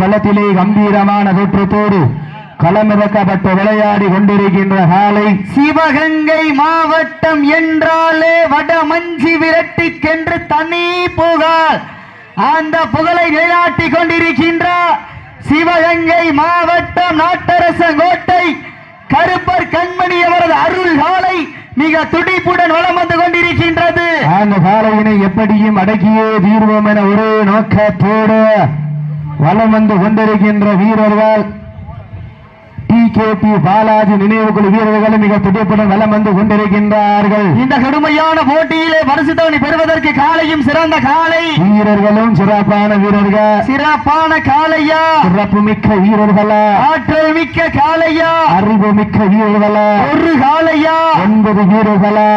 களத்திலே கம்பீரமான தோற்றத்தோடு களமிறக்கப்பட்டு விளையாடி கொண்டிருக்கின்ற காலை சிவகங்கை மாவட்டம் என்றாலே வடமஞ்சி விரட்டிக்கென்று தனி புகழ். அந்த புகழை நிலைநாட்டி கொண்டிருக்கின்ற சிவகங்கை மாவட்டம் நாட்டரசங்கோட்டை கருப்பர் கண்மணி அவரது அருள் காலை மிக துடிப்புடன் வலம் வந்து கொண்டிருக்கின்றது. அந்த காலையினை எப்படியும் அடக்கியே தீர்வோம் என ஒரே நோக்கத்தோடு வலம் வந்து கொண்டிருக்கின்ற வீரர்கள். டி கே பி பாலாஜி நினைவுக்குழு வீரர்களும் மிக துடிப்புடன் வலம் வந்து கொண்டிருக்கின்றார்கள். இந்த கடுமையான போட்டியிலே பரிசுத்தவனை பெறுவதற்கு காலையும் சிறந்த காலை. வீரர்களும் சிறப்பான வீரர்கள். சிறப்பான காலையா? சிறப்பு மிக்க வீரர்களா? ஆற்றல் மிக்க காலையா? அறிவு மிக்க வீரர்களா? ஒரு காலையா? ஒன்பது வீரர்களா?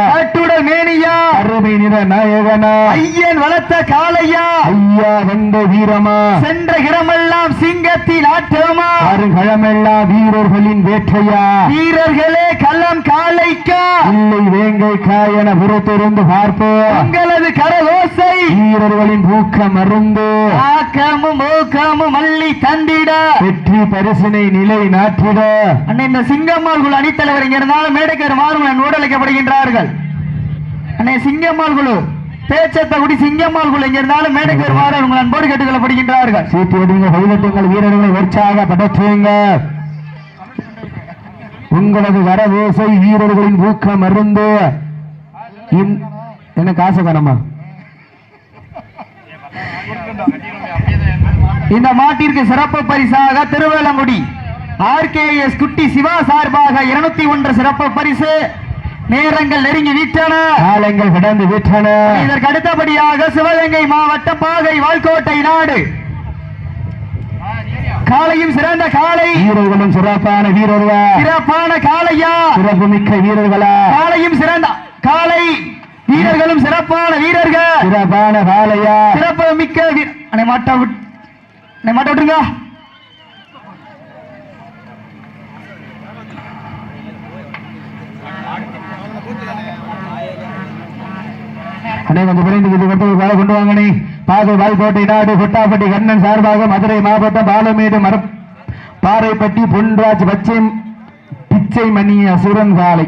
மேனியா அருமை நிற நாயகனா. ஐயன் வளர்த்த காளையா. ஐயா வந்த வீரமா. சென்ற இடமெல்லாம் சிங்கத்தின் ஆட்டமா அருகழமெல்லாம் வீரர்களின் வேட்டையா. வீரர்களே கள்ளம் காளைக்கா. இல்லை வேங்கை காயன புறத்திருந்து பார்ப்போம் உங்களது கரகோசை. வீரர்களின் ஊக்கம் அருந்து. ஆக்கமும் ஊக்கமும் மல்லி தந்திட. வெற்றி பரிசினை நிலை நாட்டிட அண்ணா இந்த சிங்கம்மாள் குழு அணித்தலைவர் இங்க இருந்தாலும் மேடைக்கர் மாறுமன் ஊடலைக்கப்படுகின்றார்கள் அண்ணே சிங்கம்மாள் குழு பேச்சத்தகுடி சிங்கம்மாள் குழு இங்க இருந்தாலும் மேடைக்கர் மாறு உங்கள் அன்போடு கேட்டுக்கொள்ளப்படுகின்றார்கள். சீட்டு வெடிங்க கைதட்டுங்கள் வீரர்களை உற்சாகப்படுத்துங்க. உங்களது வரவோசை வீரர்களின் ஊக்கம் அருந்து. என்ன காசு தானம்மா? இந்த மாட்டிற்கு சிறப்பு பரிசாக திருவேலங்குடி. ஆர்கேஎஸ் குட்டி சிவா சார்பாக இருநூத்தி ஒன்று சிறப்பு பரிசு. நேரங்கள் நெருங்கி விட்டன காலங்கள் கடந்து விட்டன இதற்கு அடுத்தபடியாக சிவகங்கை மாவட்டம் பாகை வால்கோட்டை நாடு. காலையும் சிறந்த காலை வீரர்களும் சிறப்பான வீரர்கள்? சிறப்பான காளையா? சிறப்பு மிக்க வீரர்களா? காலையும் சிறந்த காலை வீரர்களும் சிறப்பான வீரர்கள். சிறப்பான காலையா சிறப்பு மிக்க வீர- அண்ணே மாட்ட விட்- அண்ணே கொஞ்சம் விரைந்து இது கொண்டு வேலை கொண்டு வாங்கனே பாதை வாய்க்கோட்டை நாடு கொட்டாப்பட்டி கண்ணன் சார்பாக மதுரை மாவட்டம் பாலமேடு மர பாறைப்பட்டி பொன்ராஜ் பச்சை பிச்சை மணி அசுரன் காலை.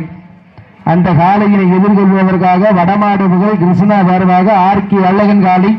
அந்த காலையினை எதிர்கொள்வதற்காக வடமாடு புகழ் கிருஷ்ணா சார்பாக ஆர்கி வல்லகன் காலை.